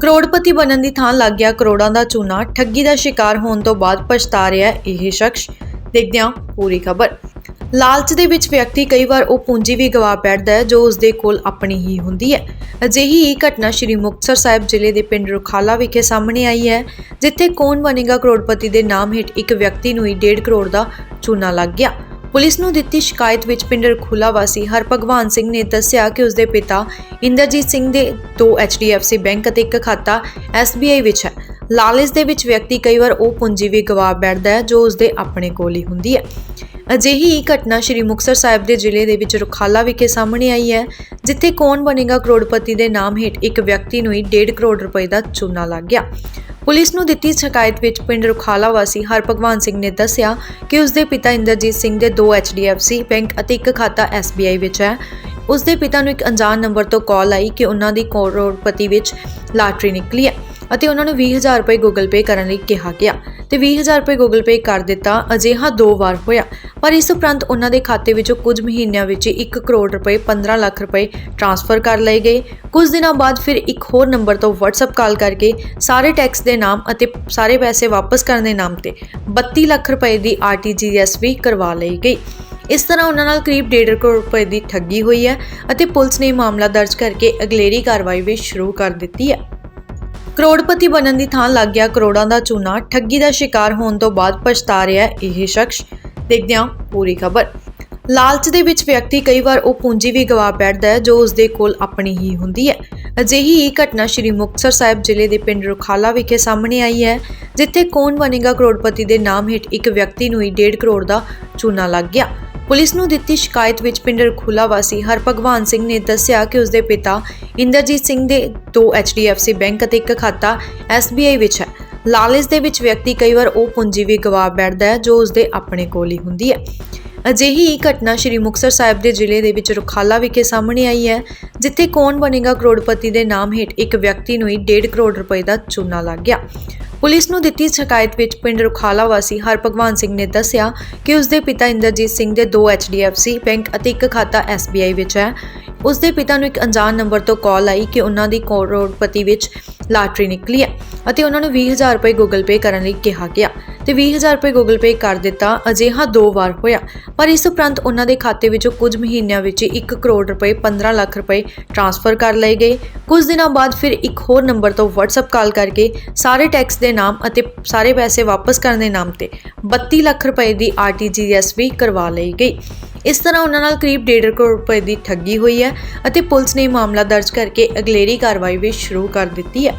ਕਰੋੜਪਤੀ ਬਣਨ ਦੀ ਥਾਂ ਲੱਗ ਗਿਆ ਕਰੋੜਾਂ ਦਾ ਚੂਨਾ ਠੱਗੀ ਦਾ ਸ਼ਿਕਾਰ ਹੋਣ ਤੋਂ ਬਾਅਦ ਪਛਤਾ ਰਿਹਾ ਇਹ ਸ਼ਖਸ। ਦੇਖਦੇ ਹਾਂ ਪੂਰੀ ਖਬਰ। ਲਾਲਚ ਦੇ ਵਿੱਚ ਵਿਅਕਤੀ ਕਈ ਵਾਰ ਉਹ ਪੂੰਜੀ ਵੀ ਗਵਾ ਬੈਠਦਾ ਹੈ, ਜੋ ਉਸ ਦੇ ਕੋਲ ਆਪਣੀ ਹੀ ਹੁੰਦੀ ਹੈ। ਅਜਿਹੀ ਹੀ ਘਟਨਾ ਸ਼੍ਰੀ ਮੁਕਤਸਰ ਸਾਹਿਬ ਜ਼ਿਲ੍ਹੇ ਦੇ ਪਿੰਡ ਰੁਖਾਲਾ ਵਿਖੇ ਸਾਹਮਣੇ ਆਈ ਹੈ, ਜਿੱਥੇ ਕੌਣ ਬਣੇਗਾ ਕਰੋੜਪਤੀ ਦੇ ਨਾਮ ਹੇਠ ਇੱਕ ਵਿਅਕਤੀ ਨੂੰ ਹੀ 1.5 ਕਰੋੜ ਦਾ ਚੂਨਾ ਲੱਗ ਗਿਆ। ਪੁਲਿਸ ਨੂੰ ਦਿੱਤੀ ਸ਼ਿਕਾਇਤ ਵਿੱਚ ਪਿੰਡ ਰਖੂਲਾ ਵਾਸੀ ਹਰਭਗਵਾਨ ਸਿੰਘ ਨੇ ਦੱਸਿਆ ਕਿ ਉਸਦੇ ਪਿਤਾ ਇੰਦਰਜੀਤ ਸਿੰਘ ਦੇ ਦੋ HDFC ਬੈਂਕ ਅਤੇ ਇੱਕ ਖਾਤਾ SBI ਵਿੱਚ ਹੈ। ਲਾਲਚ ਦੇ ਵਿੱਚ ਵਿਅਕਤੀ ਕਈ ਵਾਰ ਉਹ ਪੂੰਜੀ ਵੀ ਗਵਾ ਬੈਠਦਾ ਹੈ ਜੋ ਉਸਦੇ ਆਪਣੇ ਕੋਲ ਹੀ ਹੁੰਦੀ ਹੈ। ਅਜਿਹੀ ਹੀ ਘਟਨਾ ਸ਼੍ਰੀ ਮੁਕਤਸਰ ਸਾਹਿਬ ਦੇ ਜ਼ਿਲ੍ਹੇ ਦੇ ਵਿੱਚ ਰੁਖਾਲਾ ਵਿਖੇ ਸਾਹਮਣੇ ਆਈ ਹੈ, ਜਿੱਥੇ ਕੌਣ ਬਣੇਗਾ ਕਰੋੜਪਤੀ ਦੇ ਨਾਮ ਹੇਠ ਇੱਕ ਵਿਅਕਤੀ ਨੂੰ ਹੀ 1.5 ਕਰੋੜ ਰੁਪਏ ਦਾ ਚੂਨਾ ਲੱਗ ਗਿਆ। ਪੁਲਿਸ ਨੂੰ ਦਿੱਤੀ ਸ਼ਿਕਾਇਤ ਵਿੱਚ ਪਿੰਡ ਰੁਖਾਲਾ ਵਾਸੀ ਹਰਭਗਵਾਨ ਸਿੰਘ ਨੇ ਦੱਸਿਆ ਕਿ ਉਸਦੇ ਪਿਤਾ ਇੰਦਰਜੀਤ ਸਿੰਘ ਦੇ ਦੋ HDFC ਬੈਂਕ ਅਤੇ ਇੱਕ ਖਾਤਾ SBI ਵਿੱਚ ਹੈ। ਉਸ ਦੇ ਪਿਤਾ ਨੂੰ ਇੱਕ ਅਣਜਾਣ ਨੰਬਰ ਤੋਂ ਕਾਲ ਆਈ ਕਿ ਉਹਨਾਂ ਦੀ ਕਰੋੜਪਤੀ ਵਿੱਚ ਲਾਟਰੀ ਨਿਕਲੀ ਹੈ। ਅਤੇ ਉਹਨਾਂ ਨੂੰ 20000 ਰੁਪਏ ਗੂਗਲ ਪੇ ਕਰਨ ਲਈ ਕਿਹਾ ਗਿਆ। ਤੇ 20000 ਰੁਪਏ ਗੂਗਲ ਪੇ ਕਰ ਦਿੱਤਾ, ਅਜਿਹਾ ਦੋ ਵਾਰ ਹੋਇਆ। ਪਰ ਇਸ ਉਪਰੰਤ ਉਹਨਾਂ ਦੇ ਖਾਤੇ ਵਿੱਚੋਂ ਕੁਝ ਮਹੀਨਿਆਂ ਵਿੱਚ ਹੀ 1 ਕਰੋੜ ਰੁਪਏ 15 ਲੱਖ ਰੁਪਏ ਟ੍ਰਾਂਸਫਰ ਕਰ ਲਏ ਗਏ। ਕੁਝ ਦਿਨਾਂ ਬਾਅਦ ਫਿਰ ਇੱਕ ਹੋਰ ਨੰਬਰ ਤੋਂ WhatsApp ਕਾਲ ਕਰਕੇ ਸਾਰੇ ਟੈਕਸ ਦੇ ਨਾਮ ਅਤੇ ਸਾਰੇ ਪੈਸੇ ਵਾਪਸ ਕਰਨ ਦੇ ਨਾਮ ਤੇ 32 ਲੱਖ ਰੁਪਏ ਦੀ RTGS ਵੀ ਕਰਵਾ ਲਈ ਗਈ ਇਸ ਤਰ੍ਹਾਂ ਉਹਨਾਂ ਨਾਲ ਕਰੀਬ 1.5 ਕਰੋੜ ਰੁਪਏ ਦੀ ਠੱਗੀ ਹੋਈ ਹੈ ਅਤੇ ਪੁਲਿਸ ਨੇ ਮਾਮਲਾ ਦਰਜ ਕਰਕੇ ਅਗਲੇਰੀ ਕਾਰਵਾਈ ਵੀ ਸ਼ੁਰੂ ਕਰ ਦਿੱਤੀ ਹੈ। ਕਰੋੜਪਤੀ ਬਣਨ ਦੀ ਥਾਂ ਲੱਗ ਗਿਆ। ਕਰੋੜਾਂ ਦਾ ਚੂਨਾ ਠੱਗੀ ਦਾ ਸ਼ਿਕਾਰ ਹੋਣ ਤੋਂ ਬਾਅਦ ਪਛਤਾ ਰਿਹਾ ਇਹ ਸ਼ਖਸ। ਦੇਖਦੇ ਹਾਂ ਪੂਰੀ ਖਬਰ। ਲਾਲਚ ਦੇ ਵਿੱਚ ਵਿਅਕਤੀ ਕਈ ਵਾਰ ਉਹ ਪੂੰਜੀ ਵੀ ਗਵਾ ਬੈਠਦਾ ਹੈ, ਜੋ ਉਸ ਦੇ ਕੋਲ ਆਪਣੀ ਹੀ ਹੁੰਦੀ ਹੈ। ਅਜਿਹੀ ਹੀ ਘਟਨਾ ਸ਼੍ਰੀ ਮੁਕਤਸਰ ਸਾਹਿਬ ਜ਼ਿਲ੍ਹੇ ਦੇ ਪਿੰਡ ਰੁਖਾਲਾ ਵਿਖੇ ਸਾਹਮਣੇ ਆਈ ਹੈ, ਜਿੱਥੇ ਕੌਣ ਬਣੇਗਾ ਕਰੋੜਪਤੀ ਦੇ ਨਾਮ ਹੇਠ ਇੱਕ ਵਿਅਕਤੀ ਨੂੰ ਹੀ 1.5 ਕਰੋੜ ਦਾ ਚੂਨਾ ਲੱਗ ਗਿਆ। ਪੁਲਿਸ ਨੂੰ ਦਿੱਤੀ ਸ਼ਿਕਾਇਤ ਵਿੱਚ ਪਿੰਡ ਰਖੂਲਾ ਵਾਸੀ ਹਰਭਗਵਾਨ ਸਿੰਘ ਨੇ ਦੱਸਿਆ ਕਿ ਉਸਦੇ ਪਿਤਾ ਇੰਦਰਜੀਤ ਸਿੰਘ ਦੇ ਦੋ HDFC ਬੈਂਕ ਅਤੇ ਇੱਕ ਖਾਤਾ SBI ਵਿੱਚ ਹੈ। ਲਾਲਚ ਦੇ ਵਿੱਚ ਵਿਅਕਤੀ ਕਈ ਵਾਰ ਉਹ ਪੂੰਜੀ ਵੀ ਗਵਾ ਬੈਠਦਾ ਹੈ ਜੋ ਉਸਦੇ ਆਪਣੇ ਕੋਲ ਹੀ ਹੁੰਦੀ ਹੈ। ਅਜਿਹੀ ਹੀ ਘਟਨਾ ਸ਼੍ਰੀ ਮੁਕਤਸਰ ਸਾਹਿਬ ਦੇ ਜ਼ਿਲ੍ਹੇ ਦੇ ਵਿੱਚ ਰੁਖਾਲਾ ਵਿਖੇ ਸਾਹਮਣੇ ਆਈ ਹੈ, ਜਿੱਥੇ ਕੌਣ ਬਣੇਗਾ ਕਰੋੜਪਤੀ ਦੇ ਨਾਮ ਹੇਠ ਇੱਕ ਵਿਅਕਤੀ ਨੂੰ ਹੀ 1.5 ਕਰੋੜ ਰੁਪਏ ਦਾ ਚੂਨਾ ਲੱਗ ਗਿਆ। ਪੁਲਿਸ ਨੂੰ ਦਿੱਤੀ ਸ਼ਿਕਾਇਤ ਵਿੱਚ ਪਿੰਡ ਰੁਖਾਲਾ ਵਾਸੀ ਹਰਭਗਵਾਨ ਸਿੰਘ ਨੇ ਦੱਸਿਆ ਕਿ ਉਸਦੇ ਪਿਤਾ ਇੰਦਰਜੀਤ ਸਿੰਘ ਦੇ ਦੋ HDFC ਬੈਂਕ ਅਤੇ ਇੱਕ ਖਾਤਾ SBI ਵਿੱਚ ਹੈ। ਉਸਦੇ ਪਿਤਾ ਨੂੰ ਇੱਕ ਅਣਜਾਣ ਨੰਬਰ ਤੋਂ ਕਾਲ ਆਈ ਕਿ ਉਹਨਾਂ ਦੀ ਕਰੋੜਪਤੀ ਵਿੱਚ ਲਾਟਰੀ ਨਿਕਲੀ ਹੈ ਅਤੇ ਉਹਨਾਂ ਨੂੰ 20000 ਰੁਪਏ ਗੂਗਲ ਪੇ ਕਰਨ ਲਈ ਕਿਹਾ ਗਿਆ ਤੇ 20000 ਰੁਪਏ ਗੂਗਲ ਪੇ ਕਰ ਦਿੱਤਾ, ਅਜਿਹਾ ਦੋ ਵਾਰ ਹੋਇਆ। ਪਰ ਇਸ ਉਪਰੰਤ ਉਹਨਾਂ ਦੇ ਖਾਤੇ ਵਿੱਚੋਂ ਕੁਝ ਮਹੀਨਿਆਂ ਵਿੱਚ ਹੀ 1 ਕਰੋੜ ਰੁਪਏ 15 ਲੱਖ ਰੁਪਏ ਟ੍ਰਾਂਸਫਰ ਕਰ ਲਏ ਗਏ। ਕੁਝ ਦਿਨਾਂ ਬਾਅਦ ਫਿਰ ਇੱਕ ਹੋਰ ਨੰਬਰ ਤੋਂ WhatsApp ਕਾਲ ਕਰਕੇ ਸਾਰੇ ਟੈਕਸ ਦੇ ਨਾਮ ਅਤੇ ਸਾਰੇ ਪੈਸੇ ਵਾਪਸ ਕਰਨ ਦੇ ਨਾਮ ਤੇ 32 ਲੱਖ ਰੁਪਏ ਦੀ RTGS ਵੀ ਕਰਵਾ ਲਈ ਗਈ। ਇਸ ਤਰ੍ਹਾਂ ਉਹਨਾਂ ਨਾਲ ਕਰੀਬ 1.5 ਕਰੋੜ ਰੁਪਏ ਦੀ ਠੱਗੀ ਹੋਈ ਹੈ ਅਤੇ ਪੁਲਿਸ ਨੇ ਮਾਮਲਾ ਦਰਜ ਕਰਕੇ ਅਗਲੇਰੀ ਕਾਰਵਾਈ ਵੀ ਸ਼ੁਰੂ ਕਰ ਦਿੱਤੀ ਹੈ।